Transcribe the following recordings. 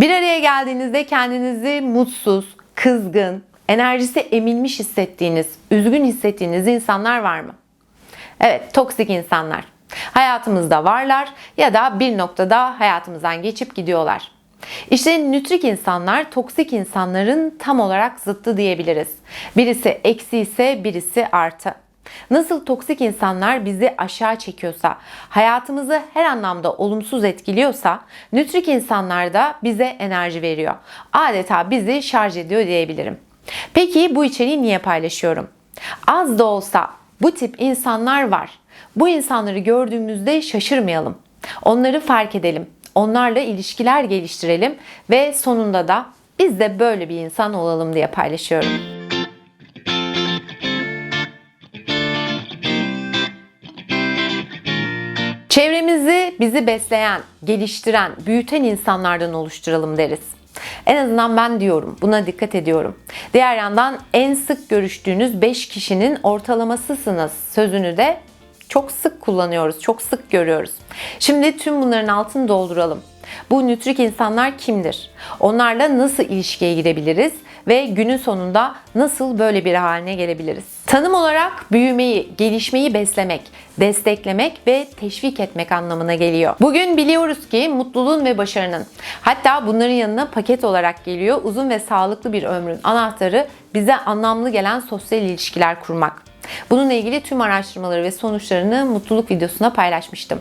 Bir araya geldiğinizde kendinizi mutsuz, kızgın, enerjisi emilmiş hissettiğiniz, üzgün hissettiğiniz insanlar var mı? Evet, toksik insanlar. Hayatımızda varlar ya da bir noktada hayatımızdan geçip gidiyorlar. İşte nütrik insanlar toksik insanların tam olarak zıttı diyebiliriz. Birisi eksi ise birisi artı. Nasıl toksik insanlar bizi aşağı çekiyorsa, hayatımızı her anlamda olumsuz etkiliyorsa, nütrik insanlar da bize enerji veriyor. Adeta bizi şarj ediyor diyebilirim. Peki bu içeriği niye paylaşıyorum? Az da olsa bu tip insanlar var. Bu insanları gördüğümüzde şaşırmayalım. Onları fark edelim. Onlarla ilişkiler geliştirelim ve sonunda da biz de böyle bir insan olalım diye paylaşıyorum. Çevremizi bizi besleyen, geliştiren, büyüten insanlardan oluşturalım deriz. En azından ben diyorum. Buna dikkat ediyorum. Diğer yandan en sık görüştüğünüz 5 kişinin ortalamasısınız sözünü de çok sık kullanıyoruz, çok sık görüyoruz. Şimdi tüm bunların altını dolduralım. Bu nütrik insanlar kimdir? Onlarla nasıl ilişkiye girebiliriz ve günün sonunda nasıl böyle bir haline gelebiliriz? Tanım olarak büyümeyi, gelişmeyi beslemek, desteklemek ve teşvik etmek anlamına geliyor. Bugün biliyoruz ki mutluluğun ve başarının hatta bunların yanına paket olarak geliyor uzun ve sağlıklı bir ömrün anahtarı bize anlamlı gelen sosyal ilişkiler kurmak. Bununla ilgili tüm araştırmaları ve sonuçlarını mutluluk videosuna paylaşmıştım.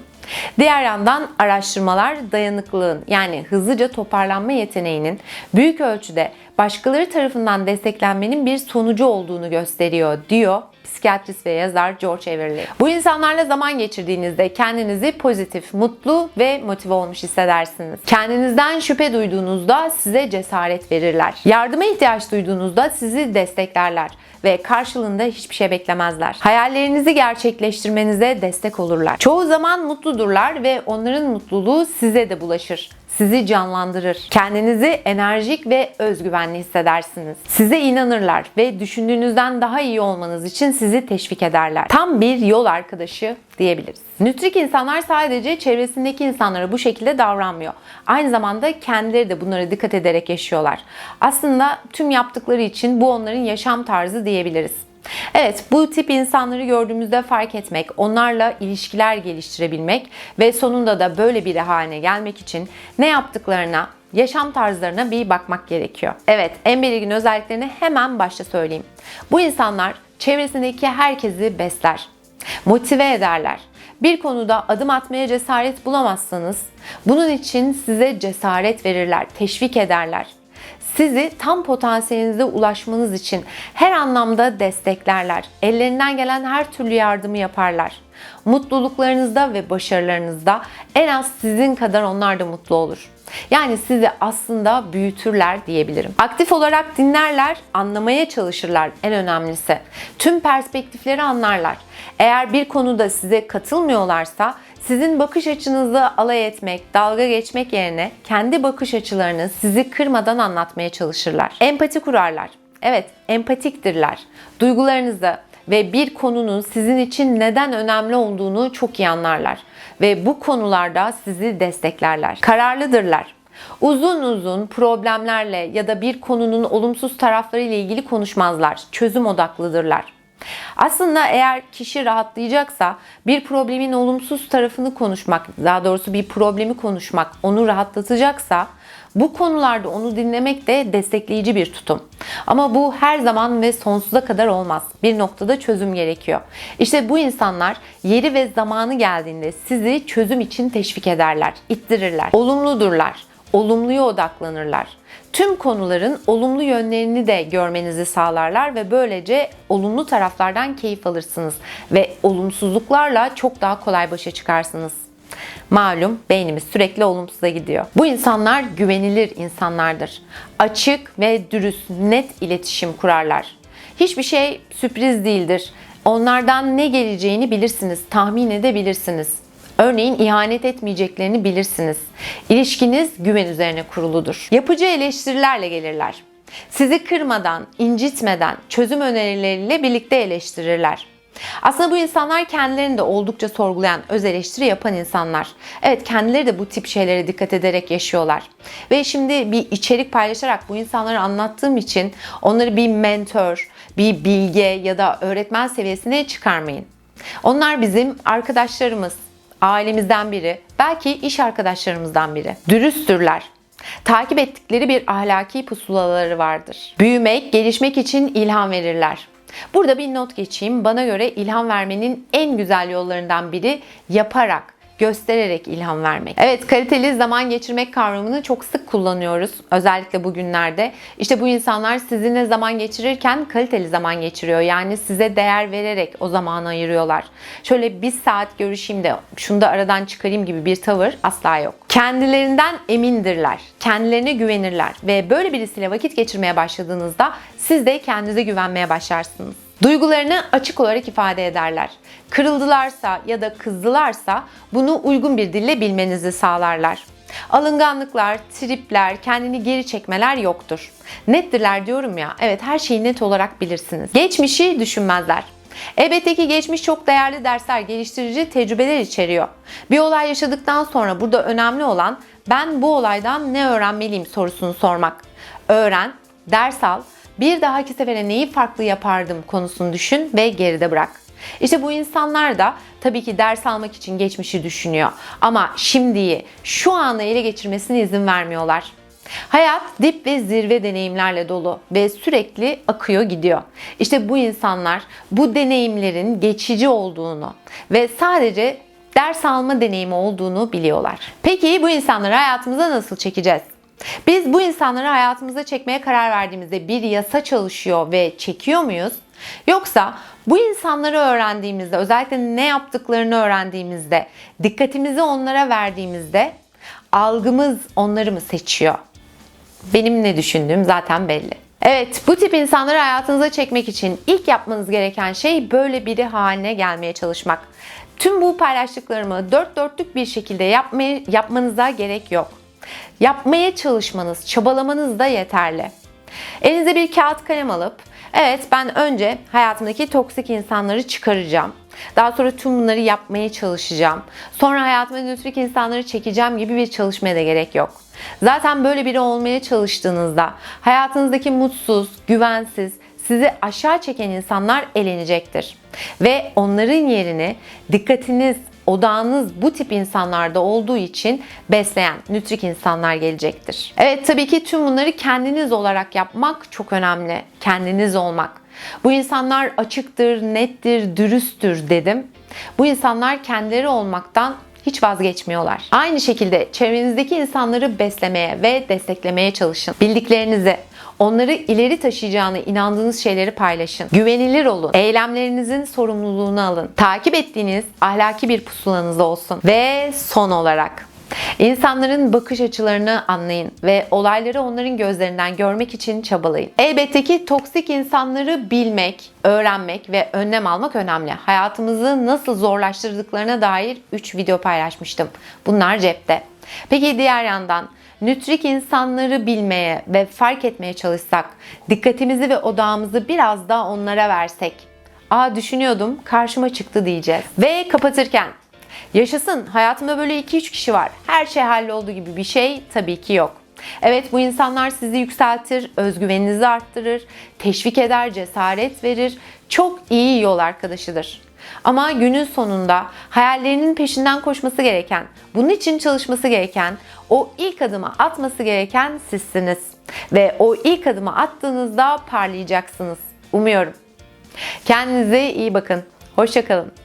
Diğer yandan araştırmalar dayanıklılığın yani hızlıca toparlanma yeteneğinin büyük ölçüde başkaları tarafından desteklenmenin bir sonucu olduğunu gösteriyor diyor psikiyatrist ve yazar George Everly. Bu insanlarla zaman geçirdiğinizde kendinizi pozitif, mutlu ve motive olmuş hissedersiniz. Kendinizden şüphe duyduğunuzda size cesaret verirler. Yardıma ihtiyaç duyduğunuzda sizi desteklerler ve karşılığında hiçbir şey beklemezler. Hayallerinizi gerçekleştirmenize destek olurlar. Çoğu zaman mutludurlar ve onların mutluluğu size de bulaşır sizi canlandırır. Kendinizi enerjik ve özgüvenli hissedersiniz. Size inanırlar ve düşündüğünüzden daha iyi olmanız için sizi teşvik ederler. Tam bir yol arkadaşı diyebiliriz. Nütrik insanlar sadece çevresindeki insanlara bu şekilde davranmıyor. Aynı zamanda kendileri de bunlara dikkat ederek yaşıyorlar. Aslında tüm yaptıkları için bu onların yaşam tarzı diyebiliriz. Evet, bu tip insanları gördüğümüzde fark etmek, onlarla ilişkiler geliştirebilmek ve sonunda da böyle biri haline gelmek için ne yaptıklarına, yaşam tarzlarına bir bakmak gerekiyor. Evet, en belirgin özelliklerini hemen başta söyleyeyim. Bu insanlar çevresindeki herkesi besler, motive ederler. Bir konuda adım atmaya cesaret bulamazsanız bunun için size cesaret verirler, teşvik ederler sizi tam potansiyelinize ulaşmanız için her anlamda desteklerler. Ellerinden gelen her türlü yardımı yaparlar. Mutluluklarınızda ve başarılarınızda en az sizin kadar onlar da mutlu olur. Yani sizi aslında büyütürler diyebilirim. Aktif olarak dinlerler, anlamaya çalışırlar en önemlisi. Tüm perspektifleri anlarlar. Eğer bir konuda size katılmıyorlarsa sizin bakış açınızı alay etmek, dalga geçmek yerine kendi bakış açılarını sizi kırmadan anlatmaya çalışırlar. Empati kurarlar. Evet, empatiktirler. Duygularınızı ve bir konunun sizin için neden önemli olduğunu çok iyi anlarlar ve bu konularda sizi desteklerler. Kararlıdırlar. Uzun uzun problemlerle ya da bir konunun olumsuz tarafları ile ilgili konuşmazlar. Çözüm odaklıdırlar. Aslında eğer kişi rahatlayacaksa bir problemin olumsuz tarafını konuşmak, daha doğrusu bir problemi konuşmak onu rahatlatacaksa bu konularda onu dinlemek de destekleyici bir tutum. Ama bu her zaman ve sonsuza kadar olmaz. Bir noktada çözüm gerekiyor. İşte bu insanlar yeri ve zamanı geldiğinde sizi çözüm için teşvik ederler, ittirirler. Olumludurlar, olumluya odaklanırlar tüm konuların olumlu yönlerini de görmenizi sağlarlar ve böylece olumlu taraflardan keyif alırsınız ve olumsuzluklarla çok daha kolay başa çıkarsınız. Malum beynimiz sürekli olumsuza gidiyor. Bu insanlar güvenilir insanlardır. Açık ve dürüst, net iletişim kurarlar. Hiçbir şey sürpriz değildir. Onlardan ne geleceğini bilirsiniz, tahmin edebilirsiniz. Örneğin ihanet etmeyeceklerini bilirsiniz. İlişkiniz güven üzerine kuruludur. Yapıcı eleştirilerle gelirler. Sizi kırmadan, incitmeden çözüm önerileriyle birlikte eleştirirler. Aslında bu insanlar kendilerini de oldukça sorgulayan, öz eleştiri yapan insanlar. Evet kendileri de bu tip şeylere dikkat ederek yaşıyorlar. Ve şimdi bir içerik paylaşarak bu insanları anlattığım için onları bir mentor, bir bilge ya da öğretmen seviyesine çıkarmayın. Onlar bizim arkadaşlarımız, ailemizden biri, belki iş arkadaşlarımızdan biri. Dürüsttürler. Takip ettikleri bir ahlaki pusulaları vardır. Büyümek, gelişmek için ilham verirler. Burada bir not geçeyim. Bana göre ilham vermenin en güzel yollarından biri yaparak, göstererek ilham vermek. Evet kaliteli zaman geçirmek kavramını çok sık kullanıyoruz. Özellikle bugünlerde. İşte bu insanlar sizinle zaman geçirirken kaliteli zaman geçiriyor. Yani size değer vererek o zamanı ayırıyorlar. Şöyle bir saat görüşeyim de şunu da aradan çıkarayım gibi bir tavır asla yok. Kendilerinden emindirler. Kendilerine güvenirler. Ve böyle birisiyle vakit geçirmeye başladığınızda siz de kendinize güvenmeye başlarsınız. Duygularını açık olarak ifade ederler. Kırıldılarsa ya da kızdılarsa bunu uygun bir dille bilmenizi sağlarlar. Alınganlıklar, tripler, kendini geri çekmeler yoktur. Nettirler diyorum ya. Evet her şeyi net olarak bilirsiniz. Geçmişi düşünmezler. Elbette ki geçmiş çok değerli dersler, geliştirici tecrübeler içeriyor. Bir olay yaşadıktan sonra burada önemli olan ben bu olaydan ne öğrenmeliyim sorusunu sormak. Öğren, ders al, bir dahaki sefere neyi farklı yapardım konusunu düşün ve geride bırak. İşte bu insanlar da tabii ki ders almak için geçmişi düşünüyor. Ama şimdiyi, şu anı ele geçirmesine izin vermiyorlar. Hayat dip ve zirve deneyimlerle dolu ve sürekli akıyor gidiyor. İşte bu insanlar bu deneyimlerin geçici olduğunu ve sadece ders alma deneyimi olduğunu biliyorlar. Peki bu insanları hayatımıza nasıl çekeceğiz? Biz bu insanları hayatımıza çekmeye karar verdiğimizde bir yasa çalışıyor ve çekiyor muyuz? Yoksa bu insanları öğrendiğimizde, özellikle ne yaptıklarını öğrendiğimizde, dikkatimizi onlara verdiğimizde algımız onları mı seçiyor? Benim ne düşündüğüm zaten belli. Evet, bu tip insanları hayatınıza çekmek için ilk yapmanız gereken şey böyle biri haline gelmeye çalışmak. Tüm bu paylaştıklarımı dört dörtlük bir şekilde yapmaya, yapmanıza gerek yok. Yapmaya çalışmanız, çabalamanız da yeterli. Elinize bir kağıt kalem alıp, evet ben önce hayatımdaki toksik insanları çıkaracağım. Daha sonra tüm bunları yapmaya çalışacağım. Sonra hayatıma nötrik insanları çekeceğim gibi bir çalışmaya da gerek yok. Zaten böyle biri olmaya çalıştığınızda hayatınızdaki mutsuz, güvensiz, sizi aşağı çeken insanlar elenecektir. Ve onların yerini dikkatiniz, odağınız bu tip insanlarda olduğu için besleyen, nütrik insanlar gelecektir. Evet tabii ki tüm bunları kendiniz olarak yapmak çok önemli. Kendiniz olmak. Bu insanlar açıktır, nettir, dürüsttür dedim. Bu insanlar kendileri olmaktan hiç vazgeçmiyorlar. Aynı şekilde çevrenizdeki insanları beslemeye ve desteklemeye çalışın. Bildiklerinizi, onları ileri taşıyacağına inandığınız şeyleri paylaşın. Güvenilir olun. Eylemlerinizin sorumluluğunu alın. Takip ettiğiniz ahlaki bir pusulanız olsun. Ve son olarak İnsanların bakış açılarını anlayın ve olayları onların gözlerinden görmek için çabalayın. Elbette ki toksik insanları bilmek, öğrenmek ve önlem almak önemli. Hayatımızı nasıl zorlaştırdıklarına dair 3 video paylaşmıştım. Bunlar cepte. Peki diğer yandan nütrik insanları bilmeye ve fark etmeye çalışsak, dikkatimizi ve odağımızı biraz daha onlara versek, aa düşünüyordum karşıma çıktı diyeceğiz. Ve kapatırken Yaşasın hayatımda böyle 2-3 kişi var. Her şey halloldu gibi bir şey tabii ki yok. Evet bu insanlar sizi yükseltir, özgüveninizi arttırır, teşvik eder, cesaret verir. Çok iyi yol arkadaşıdır. Ama günün sonunda hayallerinin peşinden koşması gereken, bunun için çalışması gereken, o ilk adımı atması gereken sizsiniz. Ve o ilk adımı attığınızda parlayacaksınız. Umuyorum. Kendinize iyi bakın. Hoşçakalın.